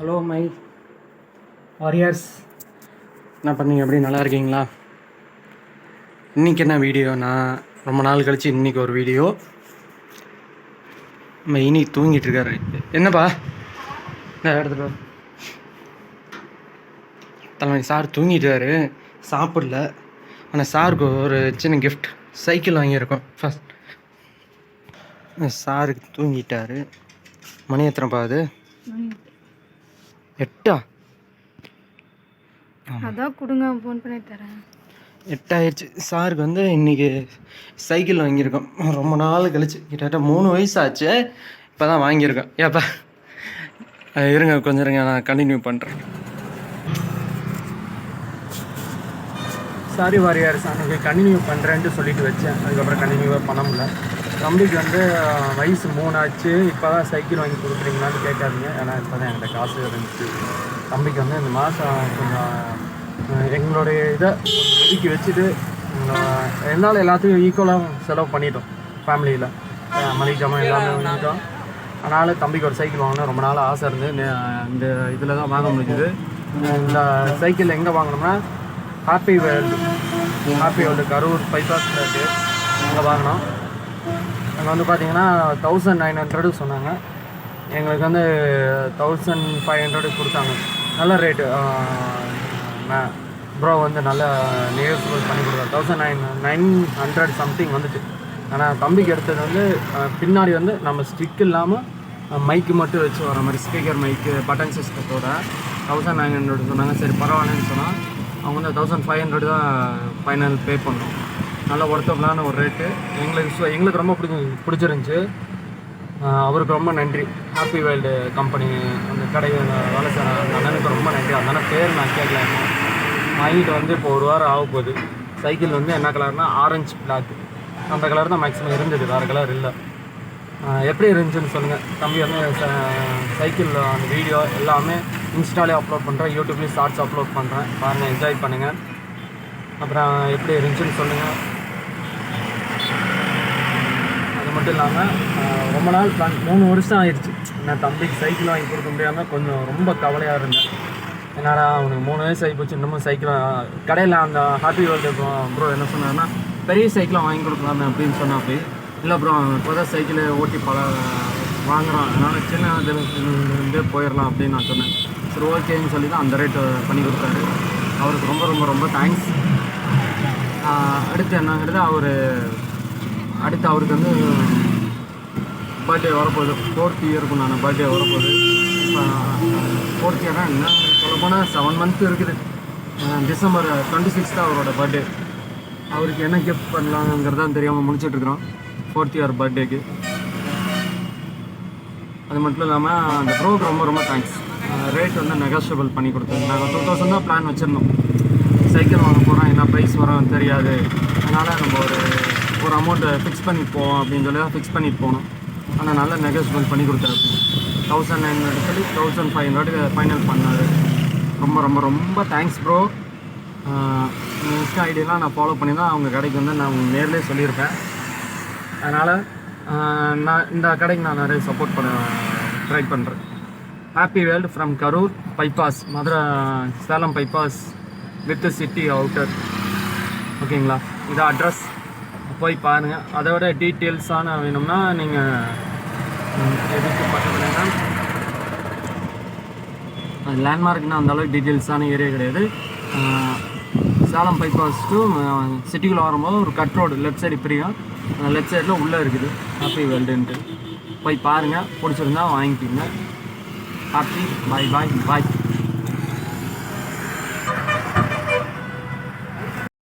Hello my warriors. என்ன பண்ணீங்க? எப்படி நல்லா இருக்கீங்களா? இன்றைக்கி என்ன வீடியோ நான் ரொம்ப நாள் கழித்து இன்றைக்கி ஒரு வீடியோ. நம்ம இனி தூங்கிட்டு இருக்காரு. என்னப்பா? இந்த தலைமை சார் தூங்கிட்டாரு சாப்பிடல. ஆனால் சாருக்கு ஒரு சின்ன கிஃப்ட் சைக்கிள் வாங்கியிருக்கோம். ஃபஸ்ட் சாருக்கு தூங்கிட்டாரு. மணி எத்தனை பாது எட்டா? அதான் கொடுங்க ஃபோன் பண்ணி தரேன். எட்டாயிடுச்சு சாருக்கு வந்து இன்னைக்கு சைக்கிள் வாங்கியிருக்கோம். ரொம்ப நாள் கழிச்சு. கிட்டத்தட்ட மூணு வயசு ஆச்சு இப்போ தான் வாங்கியிருக்கோம். ஏப்பா இருங்க கொஞ்சம் இருங்க. நான் கண்டினியூ பண்ணுறேன் சாரி வாரியார் அன்றைக்கி கண்டினியூ பண்ணுறேன்ட்டு சொல்லிட்டு வச்சேன். அதுக்கப்புறம் கண்டினியூவாக பண்ண முடியல. தம்பிக்கு வந்து வயசு மூணாச்சு. இப்போ தான் சைக்கிள் வாங்கி கொடுக்குறீங்களான்னு கேட்காதீங்க. ஏன்னா இப்போ தான் என்கிட்ட காசு இருந்துச்சு. தம்பிக்கு வந்து இந்த மாதம் கொஞ்சம் எங்களுடைய இதை ஒதுக்கி வச்சுட்டு என்னால் எல்லாத்தையும் ஈக்குவலாக செலவு பண்ணிட்டோம் ஃபேமிலியில் மளிகை ஜாமான் எல்லாமே வாங்கிட்டோம். அதனால் தம்பிக்கு ஒரு சைக்கிள் வாங்கணும். ரொம்ப நாள் ஆசை இருந்து இந்த இதில் தான் வாங்க முடிஞ்சுது. இந்த சைக்கிள் எங்கே வாங்கினோம்னா happy world happy world Karur பைபாஸில் இருக்குது அங்கே வாங்கினோம் அங்கே வந்து பார்த்தீங்கன்னா தௌசண்ட் நைன் ஹண்ட்ரடு சொன்னாங்க. எங்களுக்கு வந்து தௌசண்ட் ஃபைவ் ஹண்ட்ரடு கொடுத்தாங்க. நல்ல ரேட்டு ப்ரோ வந்து நல்ல நெகோசியபிள் பண்ணி கொடுத்தாரு. Thousand nine nine hundred something வந்துச்சு. ஆனால் தம்பிக்கு எடுத்தது வந்து பின்னாடி வந்து நம்ம ஸ்டிக் இல்லாமல் மைக்கு மட்டும் வச்சு வர மாதிரி ஸ்பீக்கர் மைக்கு பட்டன் சிஸ்டத்தோட தௌசண்ட் நைன் ஹண்ட்ரட் சொன்னாங்க. சரி பரவாயில்லன்னு சொன்னால் அவங்க வந்து தௌசண்ட் ஃபைவ் ஹண்ட்ரட் தான் ஃபைனல் பே பண்ணோம். நல்ல ஒர்த்தபிளான ஒரு ரேட்டு எங்களுக்கு எங்களுக்கு ரொம்ப பிடிச்சி பிடிச்சிருந்துச்சி. அவருக்கு ரொம்ப நன்றி. ஹாப்பி வேர்ல்டு கம்பெனி அந்த கடையில் வேலை செய்கிற அந்த அண்ணனுக்கு ரொம்ப நன்றி. அந்த அண்ணன் பேர் நான் கேட்கல வாங்கிட்டு வந்து இப்போ ஒரு வாரம் ஆக போகுது. சைக்கிள் வந்து என்ன கலர்னா ஆரஞ்சு பிளாக் அந்த கலர் தான் மேக்ஸிமம் இருந்தது. வேறு கலர் இல்லை. எப்படி இருந்துச்சுன்னு சொல்லுங்கள் தம்பி வந்து சைக்கிள் அந்த வீடியோ எல்லாமே இன்ஸ்டாலே அப்லோட் பண்ணுறேன் யூடியூப்லேயும் ஷார்ட்ஸ் அப்லோட் பண்ணுறேன் பாருங்கள் என்ஜாய் பண்ணுங்கள் அப்புறம் எப்படி இருந்துச்சுன்னு சொல்லுங்கள் அது மட்டும் இல்லாமல் ரொம்ப நாள் பிளான் மூணு வருஷம் ஆயிடுச்சு. நான் தம்பிக்கு சைக்கிள் வாங்கி கொடுக்க முடியாமல் கொஞ்சம் ரொம்ப கவலையாக இருந்தேன். என்னடா அவனுக்கு மூணு வயசு ஆகி போச்சு இன்னமும் சைக்கிள் கடையில் அந்த ஹாப்பி வேர்ல்டு ப்ரோ என்ன சொன்னார்னா பெரிய சைக்கிளாக வாங்கி கொடுக்கலாமே அப்படின்னு சொன்னா அப்படி இல்லை ப்ரோ இப்போ தான் சைக்கிளை ஓட்டி பல வாங்குகிறான் அதனால் சின்ன இதுலேருந்தே போயிடலாம் அப்படின்னு நான் சொன்னேன். சரி ஓகேன்னு சொல்லி தான் அந்த ரேட்டு பண்ணி கொடுத்தாரு. அவருக்கு ரொம்ப ரொம்ப ரொம்ப தேங்க்ஸ் அடுத்து என்னங்கிறது அவர் அடுத்து அவருக்கு வந்து பர்த்டே வரப்போகுது. ஃபோர்த் இயருக்கு நான் பர்த்டே வரப்போகுது. ஃபோர்த் இயர்னா என்ன? சொல்லப்போனால் செவன் மந்த்து இருக்குது. டிசம்பர் டுவெண்ட்டி சிக்ஸ் தான் அவரோட பர்த்டே அவருக்கு என்ன கிஃப்ட் பண்ணலாங்கிறதான் தெரியாமல் முடிச்சிட்ருக்குறோம் ஃபோர்த் இயர் பர்த்டேக்கு அது மட்டும் இல்லாமல் அந்த ப்ரோக்கு ரொம்ப ரொம்ப தேங்க்ஸ் ரேட் வந்து நெகோஷியபிள் பண்ணி கொடுத்தாங்க நாங்கள் டூ தௌசண்ட் தான் பிளான் வச்சுருந்தோம். சைக்கிள் வாங்க போகிறோம் என்ன ப்ரைஸ் வரும் தெரியாது. அதனால் நம்ம ஒரு ஒரு அமௌண்ட்டை ஃபிக்ஸ் பண்ணி போவோம் அப்படின்னு சொல்லி தான் ஃபிக்ஸ் பண்ணிட்டு போனோம். ஆனால் நல்லா நெகோஷியபிள் பண்ணி கொடுத்தாரு. தௌசண்ட் நைன் ஹண்ட்ரட் சொல்லி தௌசண்ட் ஃபைவ் ஹண்ட்ரட் ஃபைனல் பண்ணார். ரொம்ப ரொம்ப ரொம்ப தேங்க்ஸ் ப்ரோ இன்ஸ்டா ஐடியெலாம் நான் ஃபாலோ பண்ணி தான் அவங்க கடைக்கு வந்து நான் நேர்லேயே சொல்லியிருப்பேன். அதனால் நான் இந்த கடைக்கு நான் நிறைய சப்போர்ட் பண்ண ட்ரை பண்ணுறேன் happy world from Karur bypass Madurai Salem bypass with city outer ஓகேங்களா இது அட்ரஸ் போய் பாருங்கள் அதை விட டீட்டெயில்ஸான வேணும்னா நீங்கள் எதுக்கு பக்கத்துலன்னா அது லேண்ட்மார்க்னால் அந்த அளவுக்கு டீட்டெயில்ஸான ஏரியா கிடையாது. சேலம் பைபாஸ் டு சிட்டிக்குள்ளே வரும்போது ஒரு கட் ரோடு லெஃப்ட் சைடு பிரியும் அந்த லெஃப்ட் சைடில் உள்ளே இருக்குது. ஹாப்பி வேர்ல்டுன்ட்டு போய் பாருங்கள் பிடிச்சிருந்தா வாங்கிக்கோங்க. ஹாப்பி பாய் பாய் பாய்